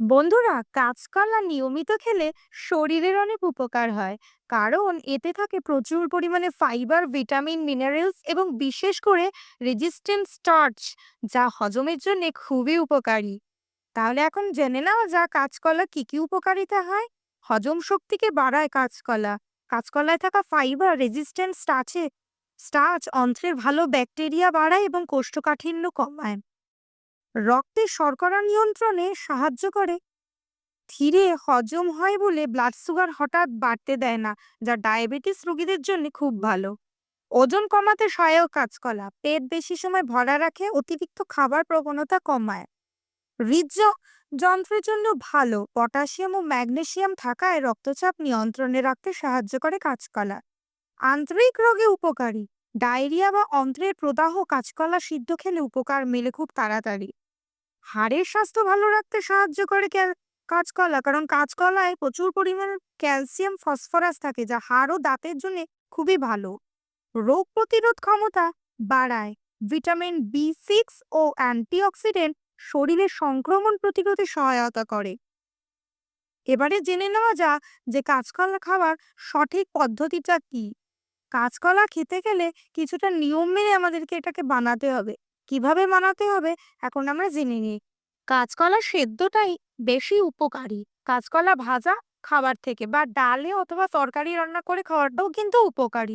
বন্ধুরা, কাঁচকলা নিয়মিত খেলে শরীরের অনেক উপকার হয়। কারণ এতে থাকে প্রচুর পরিমাণে ফাইবার ভিটামিন মিনারেলস এবং বিশেষ করে রেজিস্ট্যান্ট স্টার্চ যা হজমের জন্য খুবই উপকারী। তাহলে এখন জেনে নাও যা কাঁচকলা কি কি উপকারিতা হয়? হজম শক্তিকে বাড়ায় কাঁচকলা। কাঁচকলায় থাকা ফাইবার রেজিস্ট্যান্ট স্টার্চে স্টার্চ অন্ত্রের ভালো ব্যাকটেরিয়া বাড়ায় এবং কোষ্ঠকাঠিন্য কমায়। রক্তে শর্করা নিয়ন্ত্রণে সাহায্য করে। ধীরে হজম হয় বলে ব্লাড সুগার হঠাৎ বাড়তে দেয় না, যা ডায়াবেটিস রোগীদের জন্য খুব ভালো। ওজন কমাতে সহায়ক কাঁচকলা পেট বেশি সময় ভরা রাখে, অতিরিক্ত খাবার প্রবণতা কমায়। হৃদয- যন্ত্রের জন্য ভালো, পটাশিয়াম ও ম্যাগনেশিয়াম থাকায় রক্তচাপ নিয়ন্ত্রণে রাখতে সাহায্য করে কাঁচকলা আন্তরিক রোগে উপকারী, ডায়রিয়া বা অন্ত্রের প্রদাহ কাঁচকলা সিদ্ধ খেলে উপকার মেলে খুব তাড়াতাড়ি। হাড়ের স্বাস্থ্য ভালো রাখতে সাহায্য করে কাঁচকলা। কারণ কাঁচকলায় প্রচুর পরিমাণে ক্যালসিয়াম, ফসফরাস থাকে, যা হাড় ও দাঁতের জন্য খুবই ভালো। রোগ প্রতিরোধ ক্ষমতা বাড়ায়। ভিটামিন বি সিক্স ও অ্যান্টিঅক্সিডেন্ট শরীরের সংক্রমণ প্রতিরোধে সহায়তা করে। এবারে জেনে নেওয়া যাক যে কাঁচকলা খাওয়ার সঠিক পদ্ধতিটা কি। কাঁচকলা খেতে গেলে কিছুটা নিয়ম মেনে আমাদেরকে এটাকে বানাতে হবে। কীভাবে বানাতে হবে, এখন আমরা জেনে নিই। কাঁচকলা সেদ্ধটাই বেশি উপকারী। কাঁচকলা ভাজা, খাবার থেকে বা ডালে অথবা তরকারি রান্না করে খাওয়াটাও কিন্তু উপকারী।